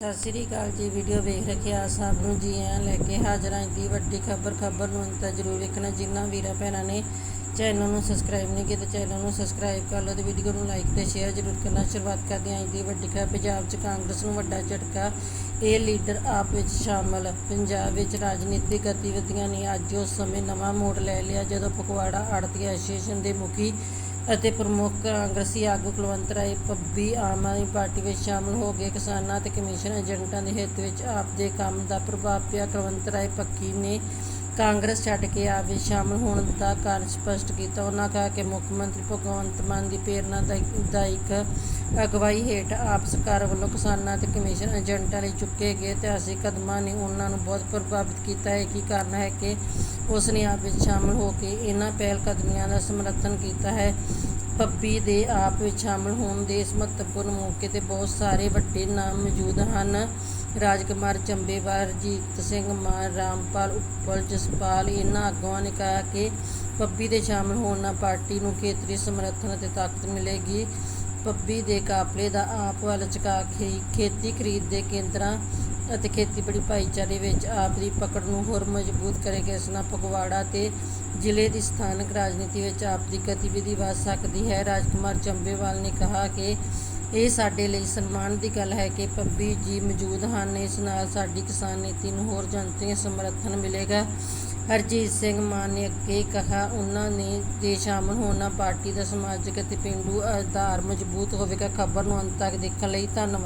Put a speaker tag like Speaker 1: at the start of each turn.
Speaker 1: ਸਤਿ ਸ੍ਰੀ ਅਕਾਲ ਜੀ ਵੀਡੀਓ ਵੇਖ ਰੱਖਿਆ ਸਭ ਨੂੰ ਜੀ ਆਇਆਂ ਲੈ ਕੇ ਹਾਜ਼ਰ ਹਾਂ ਦੀ ਵੱਡੀ ਖਬਰ ਖਬਰ ਨੂੰ ਅੰਤ ਤੱਕ ਜ਼ਰੂਰ ਵੇਖਣਾ। ਜਿਨ੍ਹਾਂ ਵੀਰਾਂ ਭੈਣਾਂ ਨੇ ਚੈਨਲ ਨੂੰ ਸਬਸਕ੍ਰਾਈਬ ਨਹੀਂ ਕੀਤਾ ਚੈਨਲ ਨੂੰ ਸਬਸਕ੍ਰਾਈਬ ਕਰ ਲਓ ਤੇ ਵੀਡੀਓ ਨੂੰ ਲਾਈਕ ਤੇ ਸ਼ੇਅਰ ਜ਼ਰੂਰ ਕਰਨਾ। ਸ਼ੁਰੂਆਤ ਕਰਦੇ ਹਾਂ ਅੱਜ ਦੀ ਵੱਡੀ ਖਬਰ। ਪੰਜਾਬ 'ਚ ਕਾਂਗਰਸ ਨੂੰ ਵੱਡਾ ਝਟਕਾ। ਇਹ ਲੀਡਰ ਆਪ ਵਿੱਚ ਸ਼ਾਮਲ। ਪੰਜਾਬ ਵਿੱਚ ਰਾਜਨੀਤਿਕ ਗਤੀਵਿਧੀਆਂ ਨੇ ਅੱਜ ਉਸ ਸਮੇਂ ਨਵਾਂ ਮੋੜ ਲੈ ਲਿਆ, ਜਦੋਂ ਪਕਵਾੜਾ ਆੜਤੀ ਐਸੋਸੀਏਸ਼ਨ ਦੇ ਮੁਖੀ ਅਤੇ ਪ੍ਰਮੁੱਖ ਕਾਂਗਰਸੀ ਆਗੂ ਕੁਲਵੰਤ ਰਾਏ ਪੱਬੀ ਆਮ ਆਦਮੀ ਪਾਰਟੀ ਵਿੱਚ ਸ਼ਾਮਲ ਹੋ ਗਏ। ਕਿਸਾਨਾਂ ਅਤੇ ਕਮਿਸ਼ਨ ਏਜੰਟਾਂ ਦੇ ਹਿੱਤ ਵਿੱਚ ਆਪ ਦੇ ਕੰਮ ਦਾ ਪ੍ਰਭਾਵ ਪਿਆ। ਕੁਲਵੰਤ ਰਾਏ ਪੱਕੀ ਨੇ ਕਾਂਗਰਸ ਛੱਡ ਕੇ ਆਪ ਵਿੱਚ ਸ਼ਾਮਲ ਹੋਣ ਦਾ ਕਾਰਨ ਸਪਸ਼ਟ ਕੀਤਾ। ਉਹਨਾਂ ਕਿਹਾ ਕਿ ਮੁੱਖ ਮੰਤਰੀ ਭਗਵੰਤ ਮਾਨ ਦੀ ਪ੍ਰੇਰਨਾ ਦਾ ਦਾਇਕ ਅਗਵਾਈ ਹੇਠ ਆਪ ਸਰਕਾਰ ਵੱਲੋਂ ਕਿਸਾਨਾਂ ਤੇ ਕਮਿਸ਼ਨ ਏਜੰਟਾਂ ਲਈ ਚੁੱਕੇ ਗਏ ਇਤਿਹਾਸਿਕ ਕਦਮਾਂ ਨੇ ਉਹਨਾਂ ਨੂੰ ਬਹੁਤ ਪ੍ਰਭਾਵਿਤ ਕੀਤਾ। ਹੈ ਕੀ ਕਾਰਨ ਹੈ ਕਿ ਉਸ ਨੇ ਆਪ ਵਿੱਚ ਸ਼ਾਮਲ ਹੋ ਕੇ ਇਹਨਾਂ ਪਹਿਲ ਕਦਮੀਆਂ ਦਾ ਸਮਰਥਨ ਕੀਤਾ ਹੈ। ਪੱਬੀ ਦੇ ਆਪ ਵਿੱਚ ਸ਼ਾਮਲ ਹੋਣ ਦੇ ਇਸ ਮਹੱਤਵਪੂਰਨ ਮੌਕੇ ਤੇ ਬਹੁਤ ਸਾਰੇ ਵੱਡੇ ਨਾਮ ਮੌਜੂਦ ਹਨ। ਰਾਜਕੁਮਾਰ ਚੰਬੇਵਾਲ ਰਜੀਤ ਸਿੰਘ ਮਾਨ, ਰਾਮਪਾਲ ਉੱਪਲ, ਜਸਪਾਲ ਇਹਨਾਂ ਆਗੂਆਂ ਨੇ ਕਿਹਾ ਕਿ ਪੱਬੀ ਦੇ ਸ਼ਾਮਲ ਹੋਣ ਨਾਲ ਪਾਰਟੀ ਨੂੰ ਖੇਤਰੀ ਸਮਰਥਨ ਅਤੇ ਤਾਕਤ ਮਿਲੇਗੀ। ਪੱਬੀ ਦੇ ਕਾਫਲੇ ਦਾ ਆਪ ਵੱਲ ਚੁਕਾ ਕੇ ਖੇਤੀ ਖਰੀਦ ਦੇ ਕੇਂਦਰਾਂ ਅਤੇ ਖੇਤੀਬਾੜੀ ਭਾਈਚਾਰੇ ਵਿੱਚ ਆਪ ਦੀ ਪਕੜ ਨੂੰ ਹੋਰ ਮਜ਼ਬੂਤ ਕਰੇਗਾ, ਇਸ ਨਾਲ ਫਗਵਾੜਾ ਤੇ ਜ਼ਿਲ੍ਹੇ ਦੀ ਸਥਾਨਕ ਰਾਜਨੀਤੀ ਵਿੱਚ ਆਪ ਦੀ ਗਤੀਵਿਧੀ ਵਧ ਸਕਦੀ ਹੈ। ਰਾਜਕੁਮਾਰ ਚੰਬੇਵਾਲ ਨੇ ਕਿਹਾ ਕਿ ਇਹ ਸਾਡੇ ਲਈ ਸਨਮਾਨ ਦੀ ਗੱਲ ਹੈ ਕਿ ਪੱਬੀ ਜੀ ਮੌਜੂਦ ਹਨ। ਇਸ ਨਾਲ ਸਾਡੀ ਕਿਸਾਨ ਨੀਤੀ ਨੂੰ ਹੋਰ ਜਨਤਕ ਸਮਰਥਨ ਮਿਲੇਗਾ। ਹਰਜੀਤ ਸਿੰਘ ਮਾਨ ਨੇ ਅੱਗੇ ਕਿਹਾ, ਉਹਨਾਂ ਨੇ ਦੇ ਸ਼ਾਮਲ ਹੋਣਾ ਪਾਰਟੀ ਦਾ ਸਮਾਜਿਕ ਅਤੇ ਪੇਂਡੂ ਆਧਾਰ ਮਜ਼ਬੂਤ ਹੋਵੇਗਾ। ਖਬਰ ਨੂੰ ਅੰਤ ਤੱਕ ਦੇਖਣ ਲਈ ਧੰਨਵਾਦ।